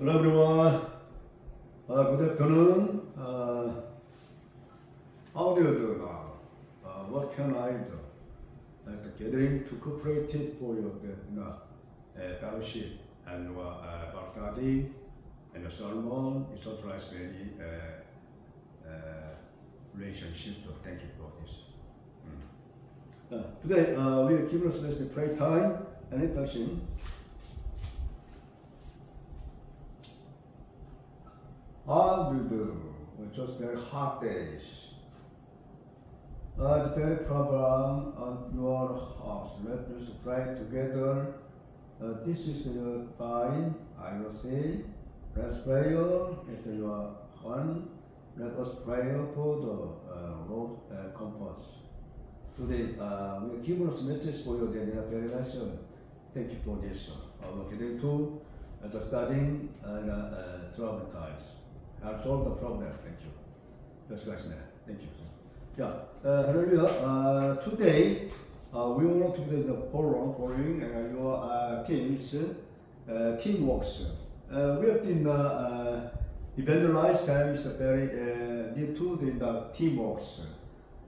Hello everyone. Uh, good afternoon. Uh, how do you do now? Uh, what can I do? At the gathering to cooperate for your the, you know, uh, fellowship and uh, Bible study and your sermon. It authorized many uh, uh, relationship. So thank you for this. Mm. Uh, today uh, we give us this pray time and introduction. Do you do? Just very hot days. It's very problem on your house. Let us pray together. Uh, this is the fine. I will say. Let's pray at your home. Let us pray for the uh, road uh, compass. Today, uh, we give us message for your very nice. Thank you for this. Uh, we're getting to uh, the studying uh, uh, trouble times. I've solved the problem. Thank you. Let's go. Thank you. Yeah, uh, hallelujah. Uh, today, uh, we want to do the following, following uh, your uh, teams, uh, teamworks. Uh, we have been uh, uh, evangelized time is very uh, need to the teamworks.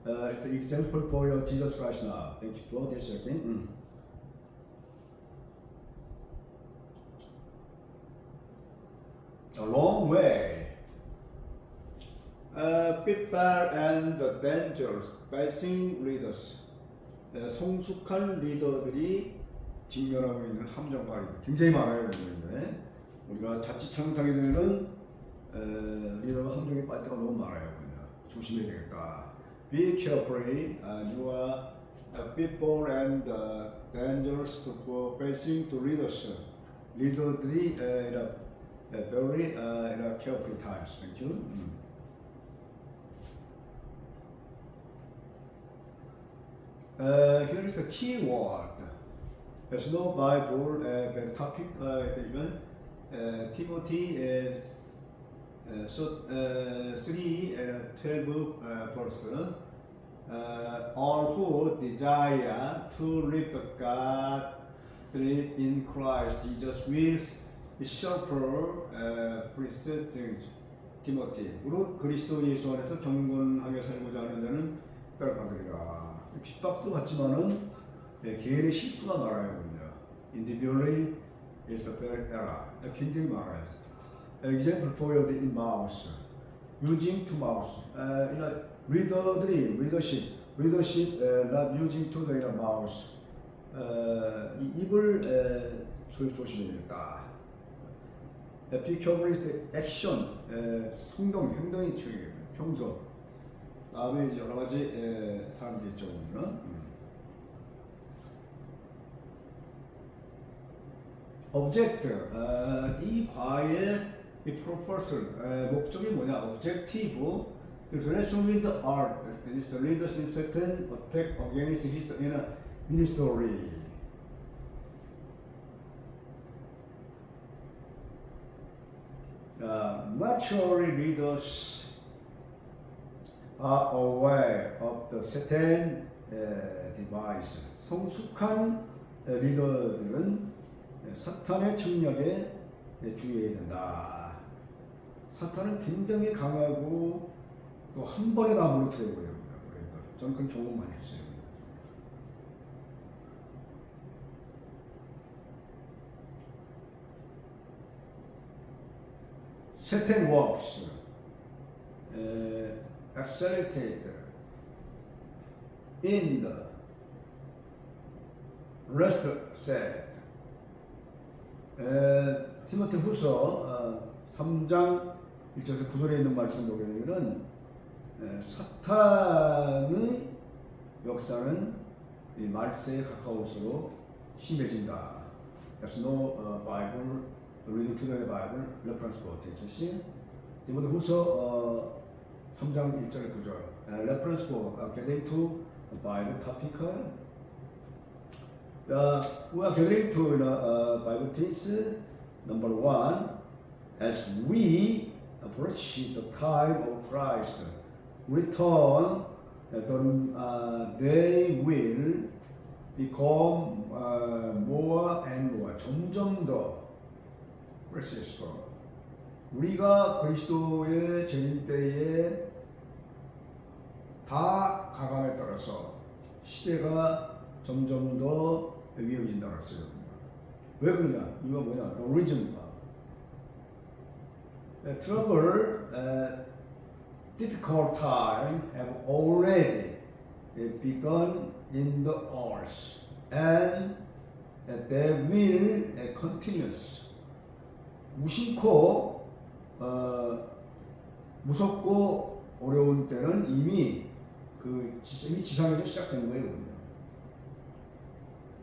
Uh, it's the example for your Jesus Christ now. Thank you for this again. Mm. A long way. 어, pitfall and the dangers facing leaders. 어, 성숙한 리더들이 직면하고 있는 함정과 굉장히 많아요, 여러분들. 우리가 자칫 잘못하게 되면은 어, 리더가 함정에 빠질 때가 너무 많아요. 그냥. 조심해야 되겠다. Be carefully. Uh, you are uh, people and uh, dangers for facing to leaders. 리더들이 uh, very uh, careful times. Thank you. 음. Here is the key word. Uh, uh, uh, uh, uh, uh, uh, twelve uh, verse. Uh, all who desire to live the God in Christ Jesus will suffer uh, persecution. 티모티, 무릇 그리스도 예수 안에서 경건하게 살고자 하는 자는 뼈를 핍박도 받지만은 예, 개인의 실수가 많아요, 그냥. Individually is the bad error. 굉장히 많아요. Example for the in mouse. Using to mouse. 에, you know, 리더들이 leadership 에, not using the you know, mouse. 에, 이 입을 에, 조- 조심해야 되겠다. 에, Be careful is the action. 에, 행동, 행동이 중요해요. 평소. 다음에 이제 여러 가지 에, 사람들이 있죠, 보면은. 음. object, 어, 이 과의 이 proposal, 에, 목적이 뭐냐? objective, relation with the art, is the leaders in certain attack against his in a ministry. Uh, mature leaders are aware of the Satan uh, device. 성숙한 어, 리더들은 사탄의 침략에 주의해야 된다. 사탄은 굉장히 강하고 또 한 번에 다 무너뜨려 버려요. 저는 그런 많이 했어요. Satan accelerated in the rest said 에, 티모테 후서 어, 3장 1절에서 9절에 있는 말씀 보게 되면은 에, 사탄의 역사는 이 말세에 가까울수록 심해진다. There's no uh, Bible reading to the Bible reference for attention. 티모테 후서 어, 3장 1절에 9절 에, reference for uh, getting to a Bible topic Uh, we are getting to the uh, Bible text number one. As we approach the time of Christ return, uh, then, uh, they will become uh, more and more 점점 더 precious. 우리가 그리스도의 재림 때에 다 가감에 따라서 시대가 점점 더 위험해진다고 했어요. 왜 그러냐? 이유가 뭐냐? Trouble, uh, difficult time have already begun in the earth, and they will continue. 무심코 어, 무섭고 어려운 때는 이미 그 지- 이미 지상에서 시작되는 거예요.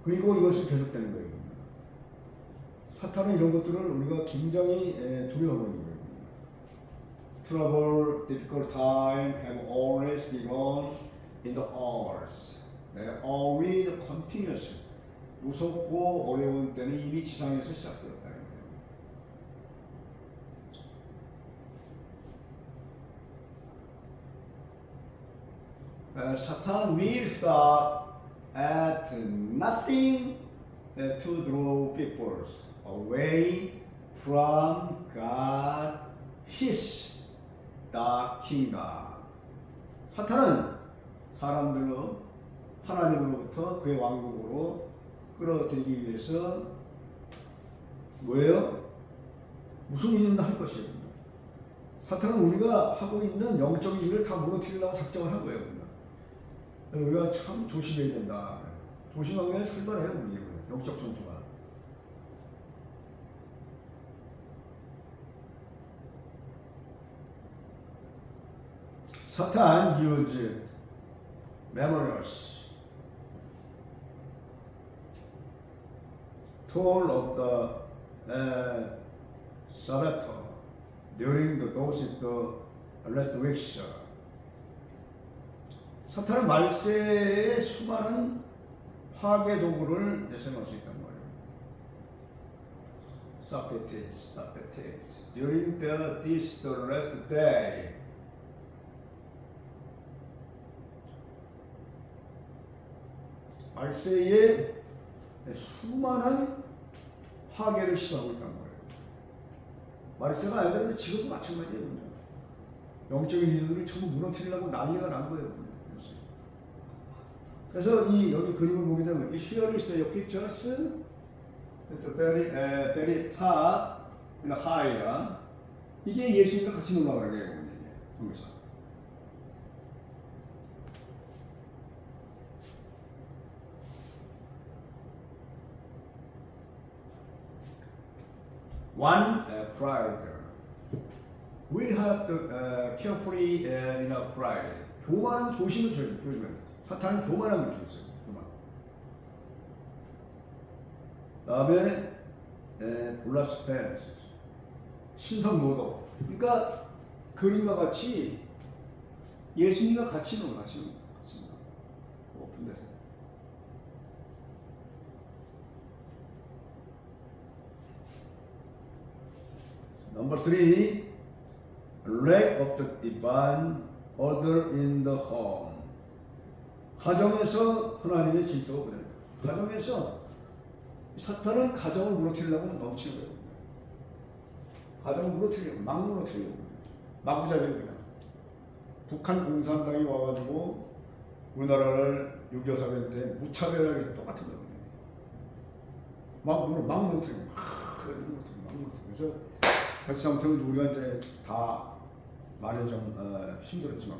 그리고 이것이 계속되는 거예요. 사탄은 이런 것들을 우리가 굉장히 있는 거예요. Trouble, difficult time have always begun in the earth. 네, always continuous. 무섭고 어려운 때는 이미 지상에서 거예요. Satan will stop at nothing to draw people away from God, His the kingdom. 사탄은 사람들을 하나님으로부터 그의 왕국으로 끌어들이기 위해서 뭐예요? 무슨 일이든 할 것이에요. 사탄은 우리가 하고 있는 영적인 일을 다 무너뜨리려고 작정을 한 거예요. 우리가 참 조심해야 된다. 조심하면 살벌해요, 우리 영적 전투가. 사탄 used memories toll of the uh, Sabbath during the those the weeks. 사탄은 말세에 수많은 파괴 도구를 내세울 수 있단 말이에요. Socrates, Socrates. During the this the last day. 말세에 수많은 파괴를 시도하고 있단 말이에요. 말세가 아니라 지금도 마찬가지예요. 영적인 이들을 전부 무너뜨리려고 난리가 난 거예요. 그래서 이 여기 그림을 보게 되면 이 here is the pictures the very uh, very top and higher 이게 예수님과 같이 놀라가는 거예요. 여기서. One uh, pride. We have to uh, carefully uh, you know, pride. 교만은 조심을 줘야 돼. 사탄은 교만함을 있어요. 교만. 다음에 에, 블라스페스 신성모독. 그러니까 그림과 같이 예수님과 같이 놀 같이 놀 같이 놀. 오픈돼서. Number three, lack of the divine order in the home. 가정에서 하나님의 질서가 거예요. 가정에서 사탄은 가정을 무너뜨리려고 넘치는 거예요. 가정을 무너뜨리려고, 막 무너뜨리려고. 그냥. 북한 공산당이 와가지고 우리나라를 6.25 사변 때 무차별하게 똑같은 거예요. 막, 막 무너뜨리고, 막 무너뜨리고, 막 무너뜨리고. 그래서 같이 아무튼 우리가 이제 다 말이 좀 어, 힘들었지만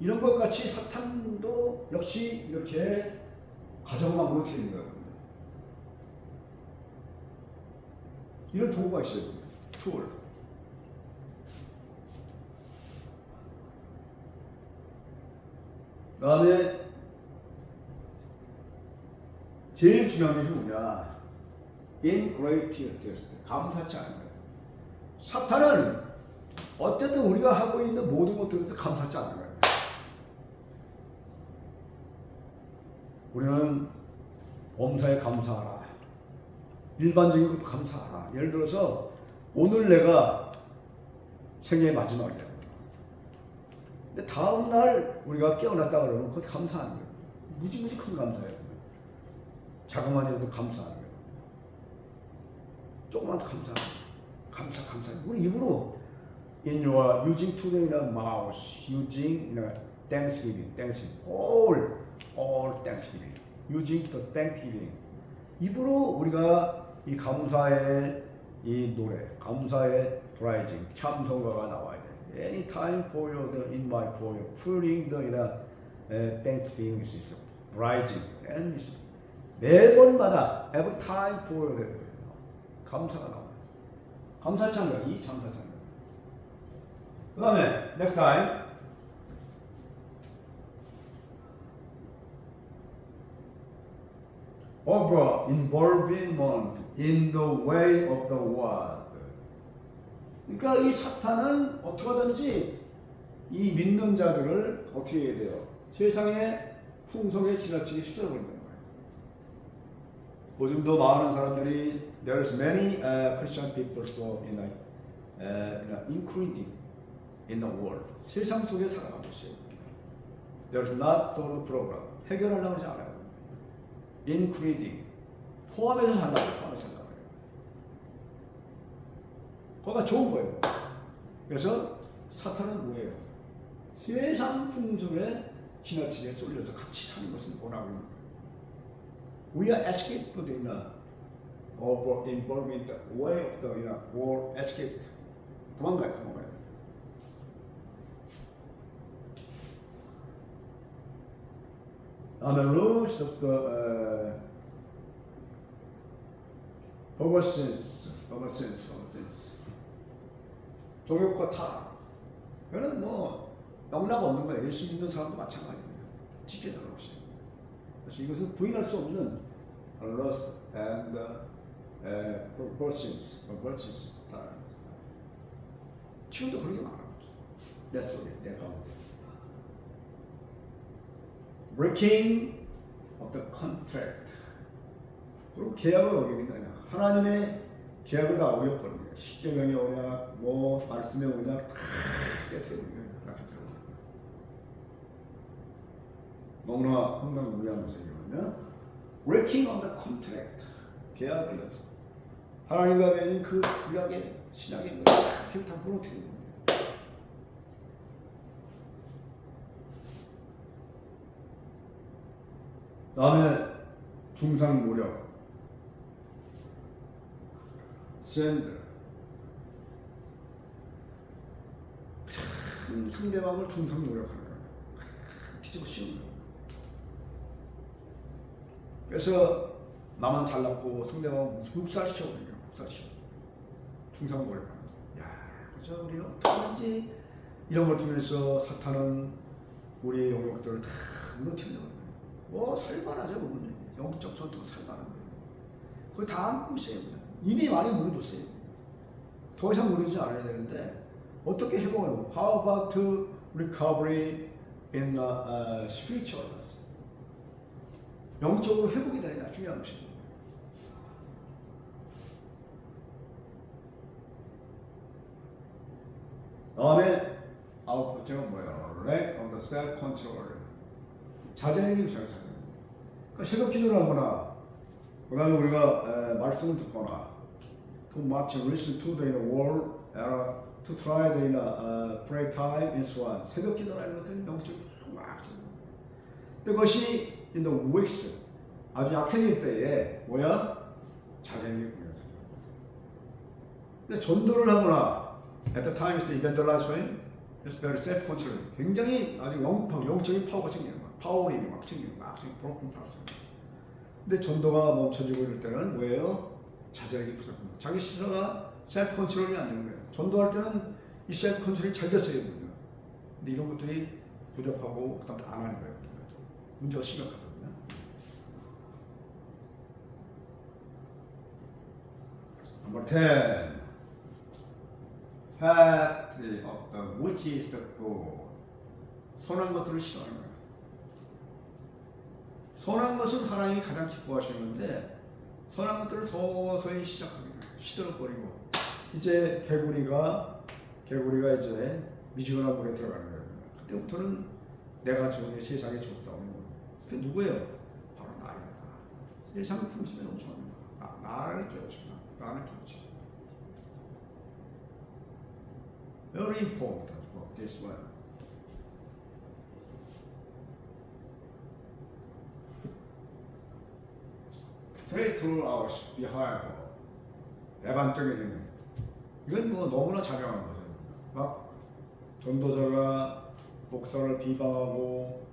이런 것 같이 사탄도 역시 이렇게 가정을 막 무너뜨리는 거예요. 이런 도구가 있어요. 툴. 그 다음에 제일 중요한 것이 뭐냐? ingratitude, 감사치 않은 거예요. 사탄은 어쨌든 우리가 하고 있는 모든 것들에서 감사치 않은 거예요. 우리는 범사에 감사하라. 일반적인 것도 감사하라. 예를 들어서 오늘 내가 생애 마지막이야. 근데 다음 날 우리가 깨어났다 그러면 그것 감사하는 거예요. 무지무지 큰 감사예요. 자그마한 일도 감사하는 거예요. 조그만 거예요. 감사 감사. 우리 입으로 in your using today in a mouse, using Thanksgiving, Thanksgiving, all, all Thanksgiving, using the Thanksgiving. 입으로 우리가 이 감사의 이 노래, 감사의 praising, 찬송가가 나와야 돼. Any time for you, the invite for you, putting the in a uh, Thanksgiving system, praising, and it's 매번마다 every time for you, 감사가 나와요. 감사창가, 이 감사창가. 그 다음에 next time over involvement in the way of the world. 그러니까 이 사탄은 어떻게 하든지 이 믿는 자들을 어떻게 해야 돼요? 세상의 풍속에 지나치게 휩쓸어버린다는 거예요. 요즘도 많은 사람들이 there's many uh, Christian people who in a, uh, in a including in the world 세상 속에 살아가고 있어요. There's not sort of program 해결하려고 하지 않아요. Including 포함해서 산다고 포함해서 산다고. 거기가 좋은 거예요. 그래서 사탄은 뭐예요? 세상 풍속에 지나치게 쏠려서 같이 사는 것은 뭐라고 하는 거예요? We are escaped in a or involved in the way of the you know, war escaped. 도망가요, 도망가요. Rules of the uh, oversense, oversense, oversense. 종교과 타락. 이거는 뭐 영락 없는 거예요. 예수 믿는 사람도 마찬가지예요. 지켜나가고 있어요. 그래서 이것은 부인할 수 없는 lust and uh, perversions, perversions. 타락. 지금도 그런 게 많아요. 내 속에, 내 가운데. Breaking of the contract. 그리고 계약을 어기는 거냐. 하나님의 계약을 다 어겼거든요. 십계명의 언약, 뭐 말씀의 언약 다 깨뜨리는 거예요. 다 깨뜨리는 거예요. 너무나 황당무계한 모습이거든요. breaking of the contract. 계약을. 하나님과 맺은 그 구약의 신약의 뭐다 무너뜨리는 거예요. 다음에 중상 모력. 샌드 큰 상대방을 중상 모력하는 거예요 뒤집어 씌우는 거예요 그래서 나만 잘났고 상대방 묵살시켜버리는 거예요 묵살시켜. 중상 거예요 야. 그래서 우리는 어떡하지 이런 걸 통해서 사탄은 우리의 영역들을 다 무너뜨리는 거예요 뭐 살만하죠 그분은 영적 전투가 살만한 거예요. 그걸 다 안고 있어요. 이미 많이 무너졌어요. 더 이상 무너지지 않아야 되는데 어떻게 회복해요? How about recovery in the uh, spiritual? 영적으로 회복이 되느냐 중요한 것이죠. 다음에 아홉 번째가 뭐예요? Lack of the self control. 자제력이 부족해요. 그러니까 새벽 기도를 하거나 그다음에 우리가 에, 말씀을 듣거나 too much listen to the word uh, to try the uh, pray time and so on 새벽 기도라는 것들은 영적으로 막 근데 그것이 in the weeks 아주 약해질 때에 뭐야? 자제력이 부족해요. 근데 전도를 하거나 at the time is the evangelizing it's very self control 굉장히 아주 영, 영적인 파워가 생기는 거야 파워링이 막 생기는 막 생기는 브로큰 파워 근데 전도가 멈춰지고 이럴 때는 뭐예요? 자제력이 부족합니다. 자기 스스로가 셀프 컨트롤이 안 되는 거예요. 전도할 때는 이 셀프 컨트롤이 잘 됐어야 되거든요. 근데 이런 것들이 부족하고 그다음 안 하는 거예요. 문제가 심각하거든요. Number 10. Hatred of the which is the good. 선한 것들을 싫어하는 거예요. 선한 것은 하나님이 가장 기뻐하시는데 선한 것들을 서서히 시작합니다. 시들어버리고 이제 개구리가 개구리가 이제 미지근한 물에 들어가는 거예요. 그때부터는 내가 주는 세상에 줬사오는 거예요. 그게 누구예요? 바로 나야. 세상 풍심에 거. 나, 나를 마. 나를 쫓지. Very important this one. Three two hours behind. 애반적인 행위. 이건 뭐 너무나 자명한 거죠. 막 전도자가 목사를 비방하고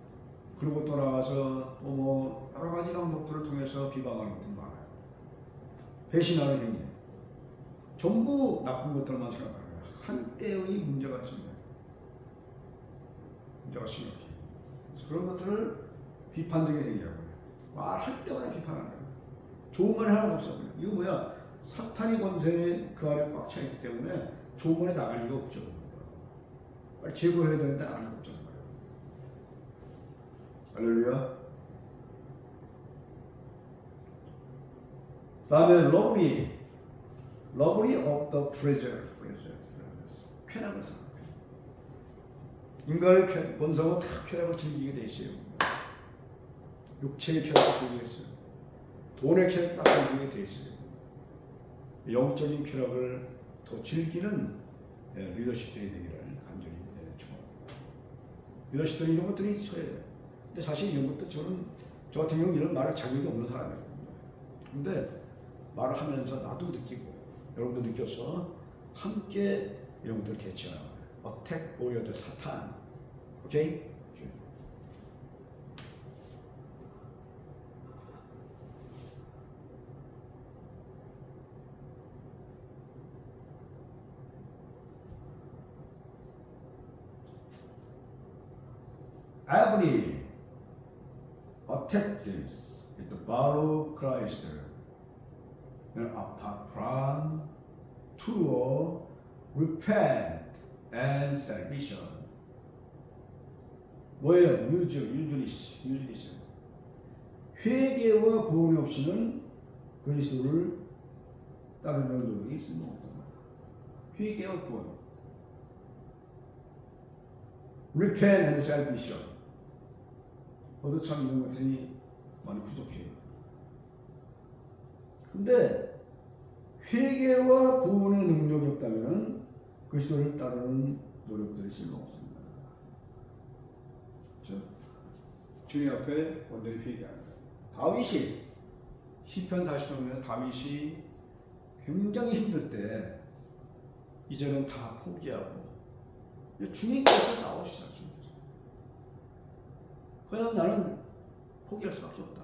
그리고 또 나가서 또 뭐 여러 가지 방법들을 통해서 비방하는 것들 많아요. 배신하는 행위. 전부 나쁜 것들만 생각하는 거예요. 한때의 문제가 있습니다. 문제가 심각해. 그런 것들을 비판적인 행위라고. 말할 때마다 비판하는 거예요. 좋은 말이 하나도 없어. 이거 뭐야? 사탄이 권세에 그 안에 꽉차 있기 때문에 좋은 말이 나갈 리가 없죠. 빨리 제거해야 되는데 안 하고 없잖아요. 할렐루야. 다음에 러브리. 러브리 of the pleasure. 쾌락을 생각해. 인간의 쾌, 본성은 다 쾌락을 즐기게 돼 있어요. 육체의 쾌락을 즐기게 있어요. 돈의 쾌락을 다 즐기게 돼 있어요. 영적인 쾌락을 더 즐기는 예, 리더십들이 되기를 간절히 예, 축원합니다. 리더십들이 이런 것들이 있어야 돼요. 근데 사실 이런 것도 저는 저 같은 경우는 이런 말을 자격이 없는 사람이에요. 근데 말을 하면서 나도 느끼고 여러분도 느껴서 함께 이런 것들을 대처하는. 어택 보여드 사탄. 오케이? 오케이. Every attack this with the borrow Christ and apart from true repent and salvation. 뭐예요? 유주, 유주리스, 유주리스. 회개와 구원이 없이는 그리스도를 따르는 노력이 없단 말이야. 회개와 구원. repent and salvation. 저도 참 이런 것들이 많이 부족해요. 근데 회개와 구원의 능력이 없다면 그리스도를 따르는 노력들이 쓸모없습니다. 그렇죠? 주님 앞에 온전히 거예요. 다윗이 시편 40편에 다윗이 굉장히 힘들 때 이제는 다 포기하고 주님께서 싸우시죠. 그냥 나는 포기할 수밖에 없다.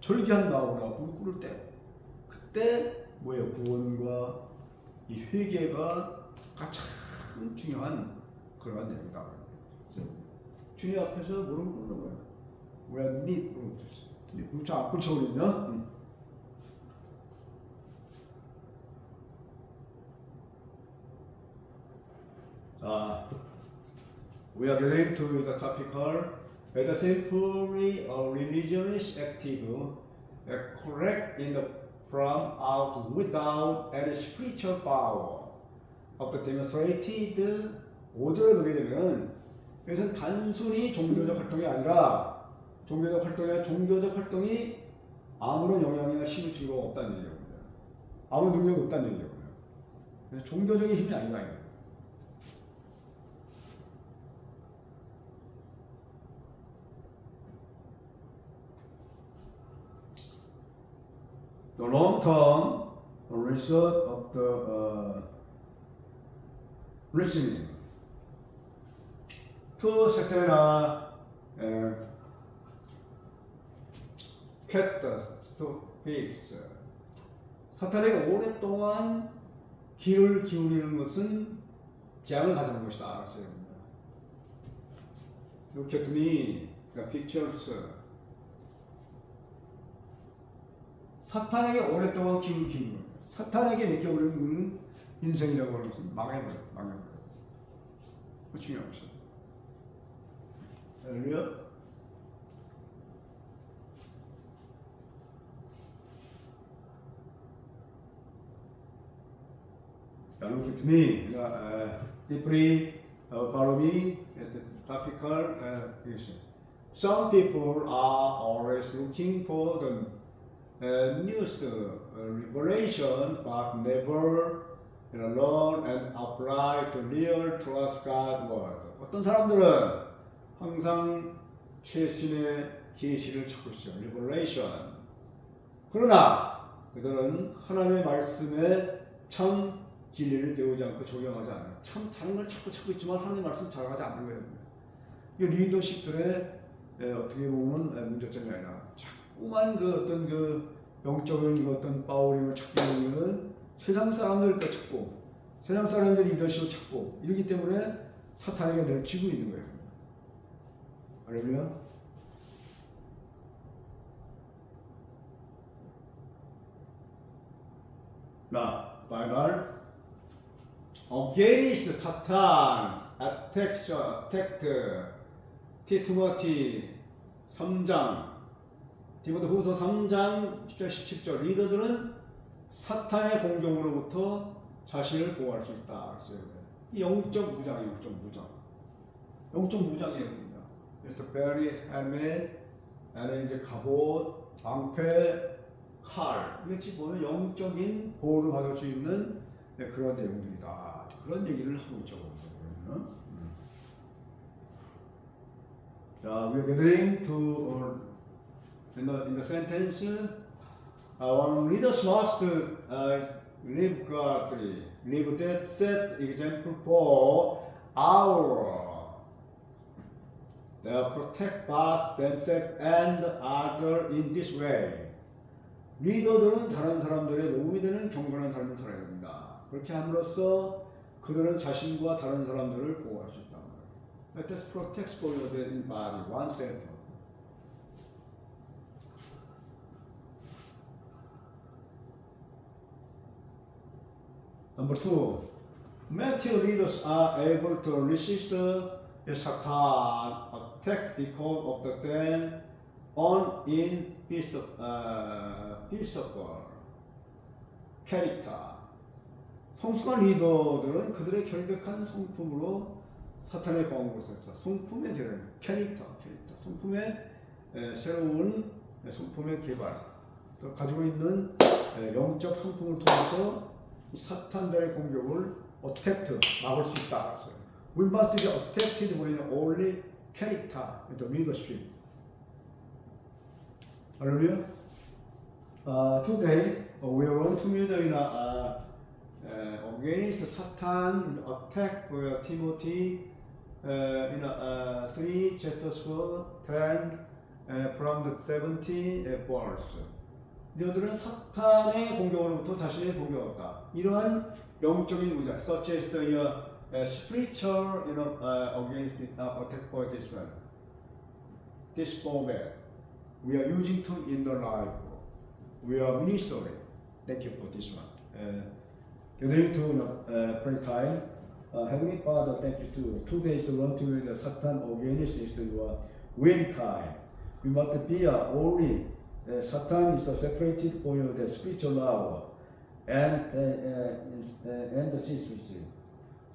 절기한 마음으로 무릎 꿇을 때 그때 뭐예요? 구원과 이 회개가 가장 중요한 그러한. 그래서 주님 앞에서 무릎 꿇는 거예요. 뭐야? 니 무릎. 니 무릎 잘안 꿇쳐버렸냐? 응. 자, we are getting topic called whether simply a religious active uh, correct in the from out without any spiritual power of the demonstrated 오절을 보게 되면 그것은 단순히 종교적 활동이 아니라 종교적 활동이 아니라 종교적 활동이 아무런 영향이나 힘을 줄 수가 없다는 얘기입니다. 아무 능력이 없다는 얘기입니다. 그래서 종교적인 힘이 아니다. 이거예요. the long term result of the uh, listening to certain uh, uh, cat speaks. 사탄에게 오랫동안 귀를 기울이는 것은 재앙을 가져오는 것이다. Look at me, the pictures. 사탄에게 오랫동안 기울 거예요. 사탄에게 맡겨버리는 인생이라고 하는 것은 망해버려요. 망해버려요. 그 중요한 것이죠. 할렐루야. Look at me. Uh, deeply uh, follow me at the topical uh, is Some people are always looking for the newest uh, revelation, but never learn and apply to real trust God word. 어떤 사람들은 항상 최신의 계시를 찾고 있어요. revelation. 그러나 그들은 하나님의 말씀에 참 진리를 배우지 않고 적용하지 않아요. 참 다른 걸 찾고 찾고 있지만 하나님의 말씀 잘 하지 않는 거예요. 이 리더십들의 에, 어떻게 보면 에, 문제점이 아니라 자꾸만 그 어떤 그 영적인 그 어떤 파워링을 찾기 위해서는 세상 사람들 거 찾고 세상 사람들 리더십을 찾고 이러기 때문에 사탄에게 늘 지고 있는 거예요. 할렐루야. 나 바이럴 against attack attacked 티모티 3장 디모데 후서 3장 10절 17절 리더들은 사탄의 공격으로부터 자신을 보호할 수 있다 영적 무장이에요. 영적 무장. 영적 무장이에요. 그래서 베리, 헬멧, 안에 이제 갑옷, 방패, 칼 이것이 보면 영적인 보호를 받을 수 있는 네, 그런 내용들이다. 그런 얘기를 하고 있죠. 음. 자, we are getting to uh, in the in the sentence. Uh, one leaders must uh, live godly, live that set example for our. They protect both themselves and other in this way. 리더들은 다른 사람들의 몸이 되는 경건한 삶을 살아야 됩니다. 그렇게 함으로써 그들은 자신과 다른 사람들을 보호할 수 있다. Let us protect for your body, oneself. Number two, Matthew leaders are able to resist the Satan attack because of the them on in of uh, peaceable character. 성숙한 리더들은 그들의 결백한 성품으로 사탄의 공격을 썼다. 성품의 개발, 캐릭터, 캐릭터, 성품의 에, 새로운 에, 성품의 개발, 또 가지고 있는 에, 영적 성품을 통해서 이 사탄들의 공격을 어택트 막을 수 있다. We must be attacked with only character, the leadership. Hallelujah. Uh, today uh, we are on together in a, uh, uh, against Satan attack for Timothy uh, in a, uh, 3 chapters 4, 10 uh, from the 70 uh, verse. 너희들은 사탄의 공격으로부터 자신의 공격없다. 이러한 영적인 무장, such as the uh, uh, spiritual, you know, uh, against uh, attack for this one, this format. We are using to in the life. We are ministering. Thank you for this one. Uh, gathering to uh, pray time. Uh, Heavenly Father, thank you too. Two days to run to the Satan against is your win time. We must be uh, only uh, Satan is the separated for you the spiritual hour and uh, uh, uh, and the secrecy.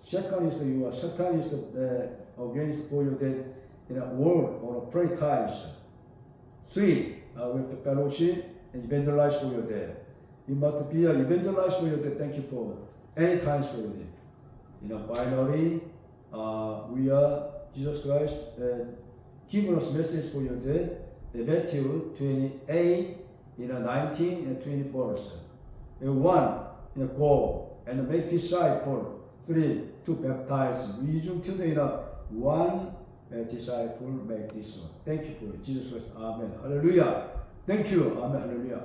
Second is you are Satan is the uh, against for you that in a world or a pray times. Three, uh, have to fellowship and evangelize for your day. You must be a evangelize for your day. Thank you for any times for your day. You know, finally, uh, we are Jesus Christ uh, giving us message for your day. Matthew 28, you know, 19 and 24. And one, you know, go and make disciple. Three, to baptize. We 중 know, one disciple make this one. Thank you for. Jesus Christ. Amen. Hallelujah. Thank you. Amen. Hallelujah.